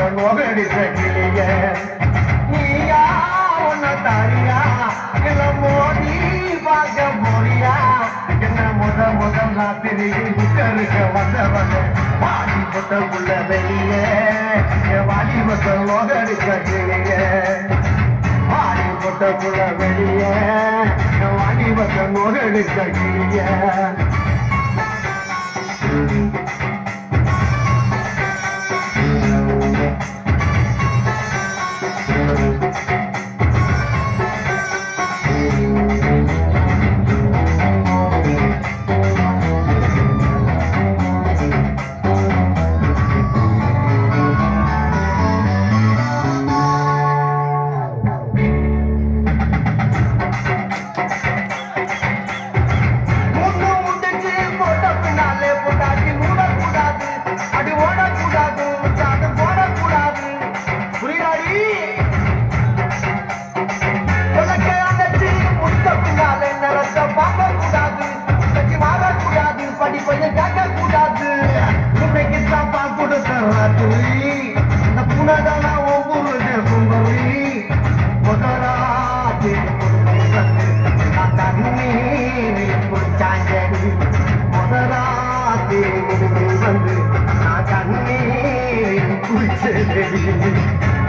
வாடி வந்த நீயா உன்ன தாரியா இல்ல மோடி பார்க்க போறியா என்ன முத முதல் ராத்திரி உட்கருக்க வந்தவன் வாடி முட்டை முள்ள வெளியே. என் வாடி வந்த லோகடிக்க வாடி போட்ட புல வெளிய வாடி பத்த நோகடு கட்டிய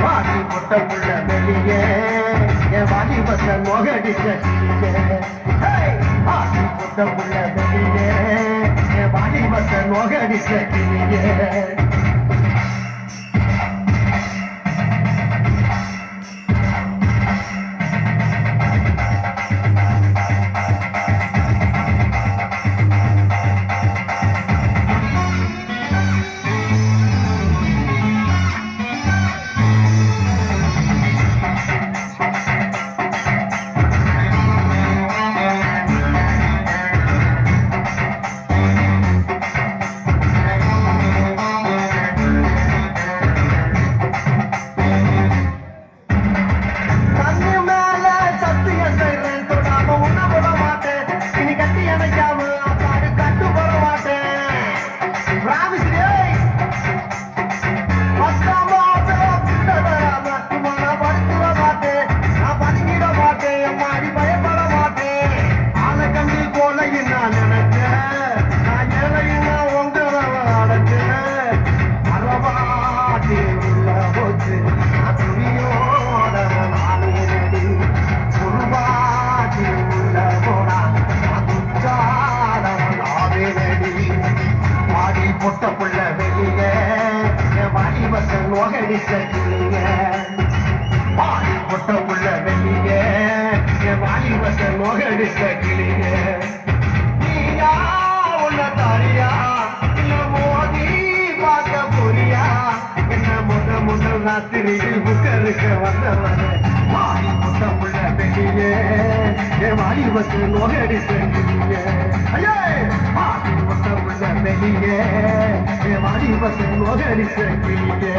வாடி முட்டை புள்ள வெளியே என் வாடி பத்த மொகடிச்ச வாடி முட்டை புள்ள வெளியே என் வாடி பத்த மொகடிச்ச மாடி புள்ள வெளியே என் வாடி வந்த நோகடிச்ச கிளிய மாடி பொட்ட புள்ள வெளியே என் வாடி வந்த நோகடிச்ச கிளிய நீயா உன்ன தாரியா? இல்ல மோதி பார்க்க போறியா? என்ன முத முதல் ராத்திரியில் புக்கருக்க வந்தவன்? மாடி பொட்ட புள்ள வெளியே என் நோகடிச்ச ஐயே புள்ள